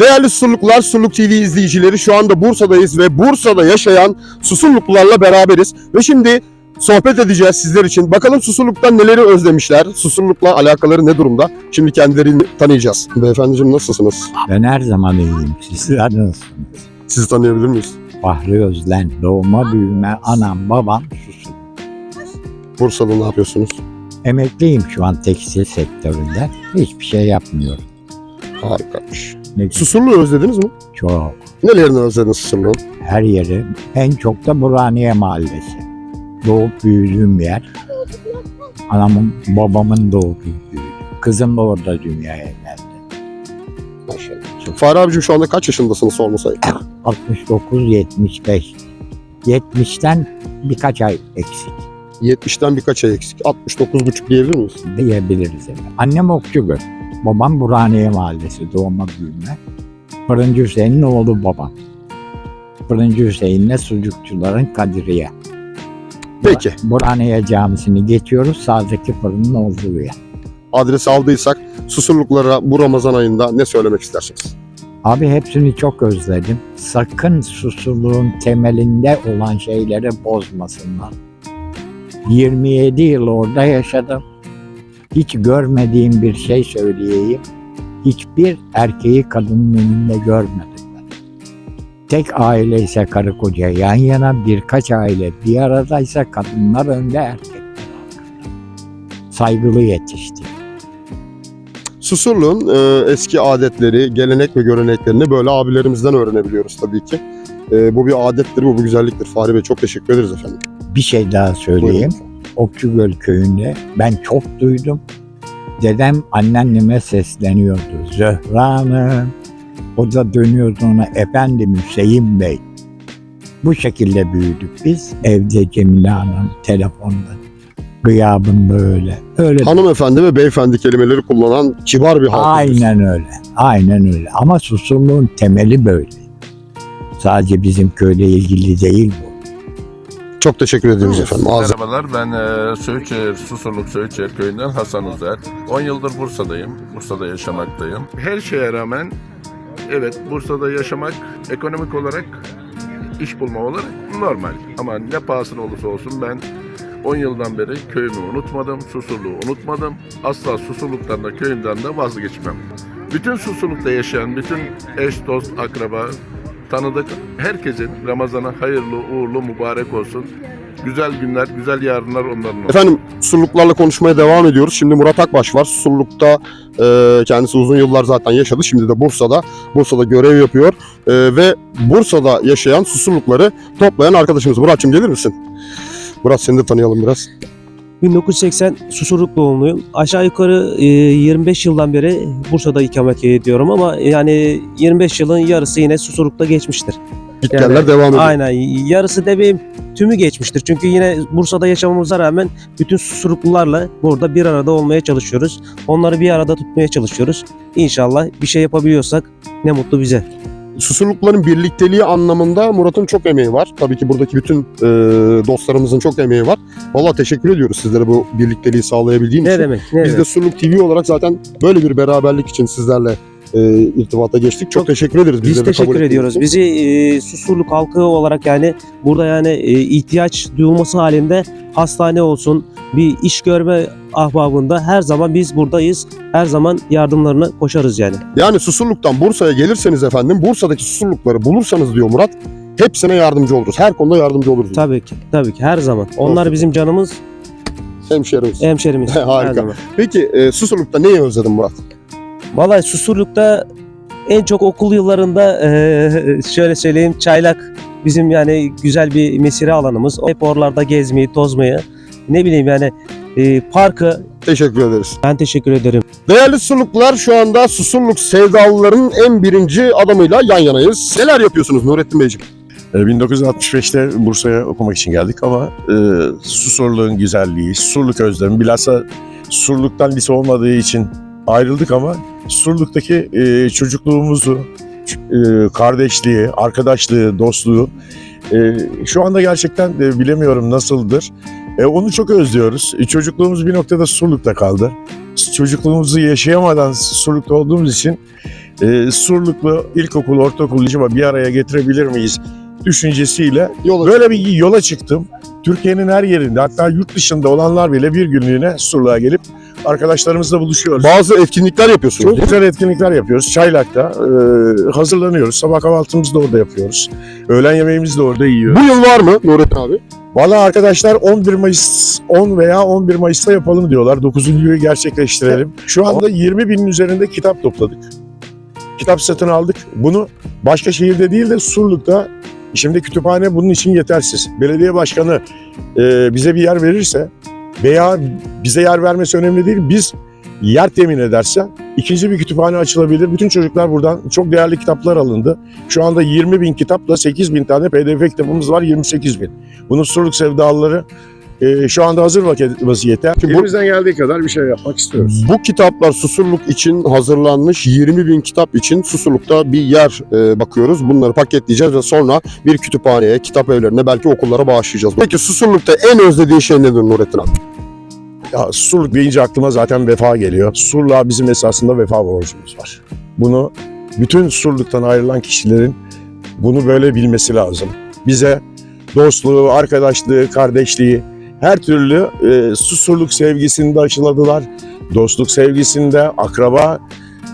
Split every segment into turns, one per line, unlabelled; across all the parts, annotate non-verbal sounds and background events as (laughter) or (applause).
Değerli Susurluklar, Susurluk TV izleyicileri şu anda Bursa'dayız ve Bursa'da yaşayan Susurluklularla beraberiz. Ve şimdi sohbet edeceğiz sizler için. Bakalım Susurluk'tan neleri özlemişler, Susurluk'la alakaları ne durumda? Şimdi kendilerini tanıyacağız. Beyefendiciğim nasılsınız?
Ben her zaman iyiyim. Sizler nasılsınız?
Sizi tanıyabilir miyiz?
Bahri Özlen, doğma büyüme, anam, babam, susun.
Bursa'da ne yapıyorsunuz?
Emekliyim şu an tekstil sektöründe. Hiçbir şey yapmıyorum.
Harikaymış.
Ne
Susurluğu özlediniz mi?
çok.
Nelerini özlediniz Susurluğun?
Her yeri. En çok da Burhaniye Mahallesi. Doğup büyüdüğüm yer. Anamın, babamın doğduğu büyüdü. Kızım da orada dünyaya geldi.
Maşallah. Fahri abicim şu anda kaç yaşındasınız sormasaydı?
69-75. 70'ten birkaç ay eksik
70'ten birkaç ay eksik. 69,5 diyebilir miyiz?
diyebiliriz. Yani. Annem Okçugöl. Babam Burhaniye Mahallesi doğma büyüme. Fırıncı Hüseyin'in oğlu babam. Fırıncı Hüseyin'le sucukçuların Kadiriye.
Peki.
Burhaniye Camisi'ni geçiyoruz. Sağdaki fırının olduğu yer.
Adresi aldıysak Susurluklara bu Ramazan ayında ne söylemek istersiniz?
Abi hepsini çok özledim. Sakın susurluğun temelinde olan şeyleri bozmasınlar. 27 yıl orada yaşadım. Hiç görmediğim bir şey söyleyeyim. Hiçbir erkeği kadının önünde görmedim ben. Tek aile ise karı koca yan yana birkaç aile bir aradaysa kadınlar önde erkekler arkada. Saygılı yetişti.
Susurluğun e, eski adetleri, gelenek ve göreneklerini böyle abilerimizden öğrenebiliyoruz tabii ki. E, bu bir adettir, bu bir güzelliktir. Fahri Bey çok teşekkür ederiz efendim.
Bir şey daha söyleyeyim. Okçugöl köyünde ben çok duydum. Dedem anneanneme sesleniyordu. Zöhra Hanım. O da dönüyordu ona efendim Hüseyin Bey. Bu şekilde büyüdük biz. Evde Cemile Hanım telefonda. Gıyabında öyle. Öyle.
Hanımefendi ve beyefendi kelimeleri kullanan kibar bir halkımız.
Aynen öyle. Aynen öyle. Ama susurluğun temeli böyle. Sadece bizim köyle ilgili değil bu.
Çok teşekkür ediyoruz efendim. Ağzı
Merhabalar ben e, Söğütçehir, Susurluk Söğütçehir köyünden Hasan Uzer. 10 yıldır Bursa'dayım. Bursa'da yaşamaktayım. Her şeye rağmen evet Bursa'da yaşamak ekonomik olarak iş bulma olarak normal. Ama ne pahasına olursa olsun ben 10 yıldan beri köyümü unutmadım, Susurluğu unutmadım. Asla Susurluk'tan da köyümden de vazgeçmem. Bütün Susurluk'ta yaşayan bütün eş, dost, akraba, tanıdık herkesin Ramazan'a hayırlı, uğurlu, mübarek olsun. Güzel günler, güzel yarınlar onların olsun.
Efendim Susurluklarla konuşmaya devam ediyoruz. Şimdi Murat Akbaş var. Susurluk'ta e, kendisi uzun yıllar zaten yaşadı. Şimdi de Bursa'da. Bursa'da görev yapıyor. E, ve Bursa'da yaşayan Susurlukları toplayan arkadaşımız. Murat'cığım gelir misin? Murat seni de tanıyalım biraz.
1980 Susurluk doğumluyum. Aşağı yukarı e, 25 yıldan beri Bursa'da ikamet ediyorum ama yani 25 yılın yarısı yine Susurluk'ta geçmiştir.
Gitgeller
Yani-
devam ediyor.
Aynen yarısı demeyeyim tümü geçmiştir. Çünkü yine Bursa'da yaşamamıza rağmen bütün Susurluklularla burada bir arada olmaya çalışıyoruz. Onları bir arada tutmaya çalışıyoruz. İnşallah bir şey yapabiliyorsak ne mutlu bize.
Susurlukların birlikteliği anlamında Murat'ın çok emeği var. Tabii ki buradaki bütün e, dostlarımızın çok emeği var. Valla teşekkür ediyoruz sizlere bu birlikteliği sağlayabildiğim
Ne
için.
demek? Ne
Biz
demek?
de Susurluk TV olarak zaten böyle bir beraberlik için sizlerle e, irtibata geçtik. Çok,
Çok-
teşekkür ederiz.
Biz teşekkür ediyoruz.
için.
Bizi e, Susurluk halkı olarak yani burada yani e, ihtiyaç duyulması halinde hastane olsun, bir iş görme ahbabında her zaman biz buradayız. Her zaman yardımlarına koşarız yani.
Yani Susurluk'tan Bursa'ya gelirseniz efendim Bursa'daki Susurlukları bulursanız diyor Murat hepsine yardımcı oluruz. Her konuda yardımcı oluruz.
Tabii ki, tabii ki her zaman. Onlar
Olsun.
bizim canımız,
Hemşerimiz.
hemşerimiz. (laughs)
Harika.
Zaman.
Peki e, Susurluk'ta neyi özledin Murat?
Vallahi Susurluk'ta en çok okul yıllarında e, (laughs) şöyle söyleyeyim çaylak bizim yani güzel bir mesire alanımız. Hep oralarda gezmeyi, tozmayı ne bileyim yani e, parkı
Teşekkür ederiz.
ben teşekkür ederim.
Değerli Susurluklar şu anda Susurluk sevdalıların en birinci adamıyla yan yanayız. Neler yapıyorsunuz Nurettin Beyciğim?
E, 1965'te Bursa'ya okumak için geldik ama e, Susurluğun güzelliği, Susurluk özlemi, bilhassa Susurluk'tan lise olmadığı için ayrıldık ama Susurluk'taki e, çocukluğumuzu, ç- e, kardeşliği, arkadaşlığı, dostluğu e, şu anda gerçekten e, bilemiyorum nasıldır. E, onu çok özlüyoruz. E, çocukluğumuz bir noktada Susurluk'ta kaldı. çocukluğumuzu yaşayamadan Surluk'ta olduğumuz için e, Surluklu ilkokul, ortaokul, lise bir araya getirebilir miyiz düşüncesiyle
Yola
böyle bir yola çıktım. Türkiye'nin her yerinde hatta yurt dışında olanlar bile bir günlüğüne Surluk'a gelip arkadaşlarımızla buluşuyoruz.
Bazı etkinlikler yapıyorsunuz.
Çok güzel etkinlikler yapıyoruz. Çaylak'ta e, hazırlanıyoruz. Sabah kahvaltımızı da orada yapıyoruz. Öğlen yemeğimizi de orada yiyoruz.
Bu yıl var mı Nurettin abi?
Valla arkadaşlar 11 Mayıs 10 veya 11 Mayıs'ta yapalım diyorlar. 9.yu gerçekleştirelim. Şu anda 20 binin üzerinde kitap topladık. Kitap satın aldık. Bunu başka şehirde değil de Surluk'ta Şimdi kütüphane bunun için yetersiz. Belediye başkanı e, bize bir yer verirse veya bize yer vermesi önemli değil. Biz yer temin ederse ikinci bir kütüphane açılabilir. Bütün çocuklar buradan çok değerli kitaplar alındı. Şu anda 20 bin kitapla 8 bin tane pdf kitabımız var 28 bin. Bunun Surluk sevdalıları e, şu anda hazır vaziyette. Elimizden geldiği kadar bir şey yapmak istiyoruz.
Bu kitaplar Susurluk için hazırlanmış 20 bin kitap için Susurluk'ta bir yer e, bakıyoruz. Bunları paketleyeceğiz ve sonra bir kütüphaneye, kitap evlerine belki okullara bağışlayacağız. Peki Susurluk'ta en özlediğin şey nedir Nurettin abi?
Ya Surluk deyince aklıma zaten vefa geliyor. Surluğa bizim esasında vefa borcumuz var. Bunu bütün Surluk'tan ayrılan kişilerin bunu böyle bilmesi lazım. Bize dostluğu, arkadaşlığı, kardeşliği her türlü e, Susurluk sevgisini de aşıladılar. Dostluk sevgisinde, akraba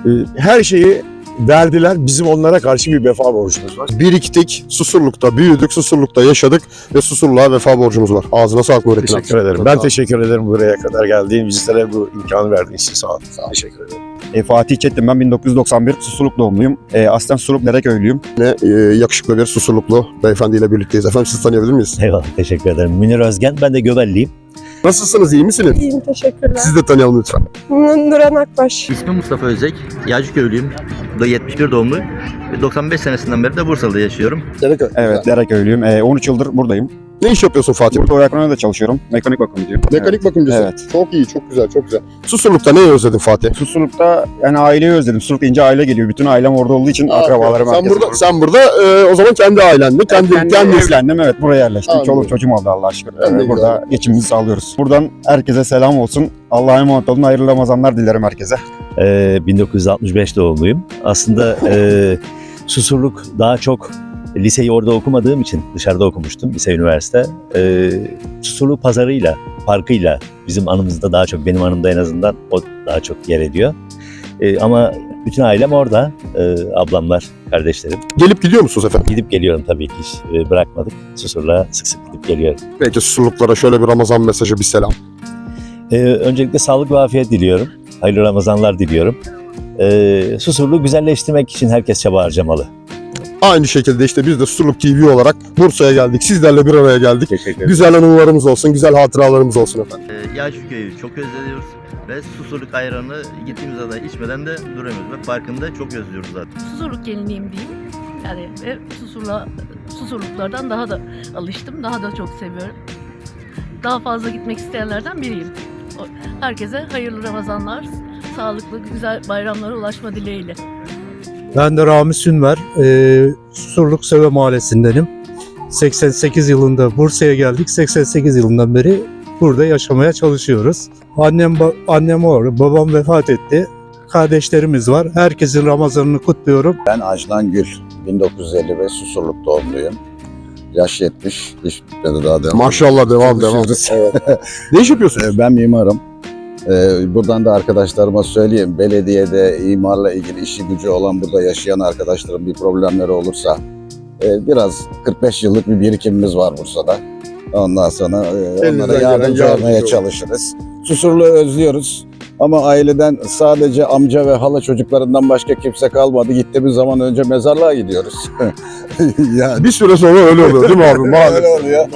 e, her şeyi verdiler. Bizim onlara karşı bir vefa borcumuz var.
Biriktik, Susurluk'ta büyüdük, Susurluk'ta yaşadık ve Susurluğa vefa borcumuz var. Ağzına sağlık abi.
Teşekkür ederim. Ben teşekkür ederim buraya kadar geldiğin, bizlere bu imkanı verdiğin için sağ ol. Teşekkür ederim.
E, Fatih Çetin ben 1991 Susurluk doğumluyum. E, aslen Susurluk Dereköylüyüm.
Yine e, yakışıklı bir Susurluklu beyefendiyle birlikteyiz. Efendim siz tanıyabilir miyiz?
Eyvallah teşekkür ederim. Münir Özgen ben de Göbelliyim.
Nasılsınız, iyi misiniz?
İyiyim teşekkürler.
Siz de tanıyalım lütfen.
Nuran Akbaş.
İsmim Mustafa Özek. Yağcıköylüyüm. Da 71 doğumlu. 95 senesinden beri de Bursa'da yaşıyorum.
Evet Dereköylüyüm. E, 13 yıldır buradayım.
Ne iş yapıyorsun Fatih?
Burada Oyakona'da çalışıyorum. Mekanik bakımcıyım.
Mekanik bakımcısı.
Evet.
Çok iyi, çok güzel, çok güzel. Susurluk'ta neyi özledin Fatih?
Evet. Susurluk'ta yani aileyi özledim. Susurluk deyince aile geliyor. Bütün ailem orada olduğu için akrabalarım
sen burada,
orada.
sen burada e, o zaman kendi ailenle, kendi,
kendi,
kendi,
evlendim evet buraya yerleştim.
Anladım.
Çoluk çocuğum oldu Allah'a şükür.
Ben
Ee, burada geçimimizi sağlıyoruz. Buradan herkese selam olsun. Allah'a emanet olun. Hayırlı Ramazanlar dilerim herkese.
Ee, 1965 doğumluyum. Aslında e, Susurluk daha çok liseyi orada okumadığım için dışarıda okumuştum lise üniversite. E, Susurluk pazarıyla, parkıyla bizim anımızda daha çok benim anımda en azından o daha çok yer ediyor. E, ama bütün ailem orada. E, ablamlar, kardeşlerim.
Gelip gidiyor musunuz efendim?
Gidip geliyorum tabii ki hiç e, bırakmadık. Susurluğa sık sık gidip geliyorum.
Peki Susurluklara şöyle bir Ramazan mesajı, bir selam.
Ee, öncelikle sağlık ve afiyet diliyorum. Hayırlı Ramazanlar diliyorum. Ee, Susurluğu güzelleştirmek için herkes çaba harcamalı.
Aynı şekilde işte biz de Susurluk TV olarak Bursa'ya geldik. Sizlerle bir araya geldik.
Teşekkür ederim.
Güzel anılarımız olsun, güzel hatıralarımız olsun efendim.
Ee, Yağcıköy'ü çok özlüyoruz. Ve Susurluk ayranı gittiğimiz zaman içmeden de duramıyoruz. Ve parkında çok özlüyoruz zaten.
Susurluk gelinliğim diyeyim. Yani ve susurla, susurluklardan daha da alıştım. Daha da çok seviyorum. Daha fazla gitmek isteyenlerden biriyim. Herkese hayırlı Ramazanlar, sağlıklı, güzel bayramlara ulaşma dileğiyle.
Ben de Rami Sünver, e, Susurluk Söve Mahallesi'ndenim. 88 yılında Bursa'ya geldik. 88 yılından beri burada yaşamaya çalışıyoruz. Annem ba- annem orada, babam vefat etti. Kardeşlerimiz var. Herkesin Ramazanını kutluyorum.
Ben Ajlan Gül, 1955 Susurluk doğumluyum. Yaş 70, iş bitmedi daha devam.
Maşallah devam devam.
Çalışıyoruz.
Ne iş yapıyorsunuz?
Ee, ben mimarım. Ee, buradan da arkadaşlarıma söyleyeyim, belediyede imarla ilgili işi gücü olan burada yaşayan arkadaşlarım bir problemleri olursa e, biraz 45 yıllık bir birikimimiz var Bursa'da. Ondan sonra e, onlara yardımcı olmaya çalışırız. Susurluğu özlüyoruz. Ama aileden sadece amca ve hala çocuklarından başka kimse kalmadı. Gittiğimiz zaman önce mezarlığa gidiyoruz. (laughs) yani
Bir süre sonra öyle oluyor değil mi abi? (laughs) Maalesef.
Öyle oluyor.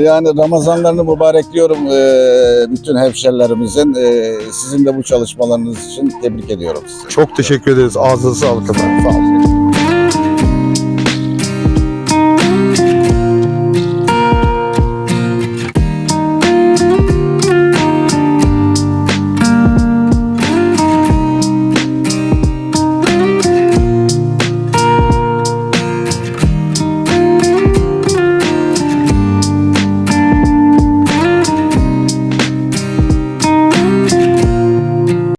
Yani Ramazanlarını mübarekliyorum eee, bütün hemşerilerimizin. Eee, Sizin de bu çalışmalarınız için tebrik ediyorum sizi.
Çok teşekkür ederiz. Ağzınıza sağlık efendim. Sağ olun.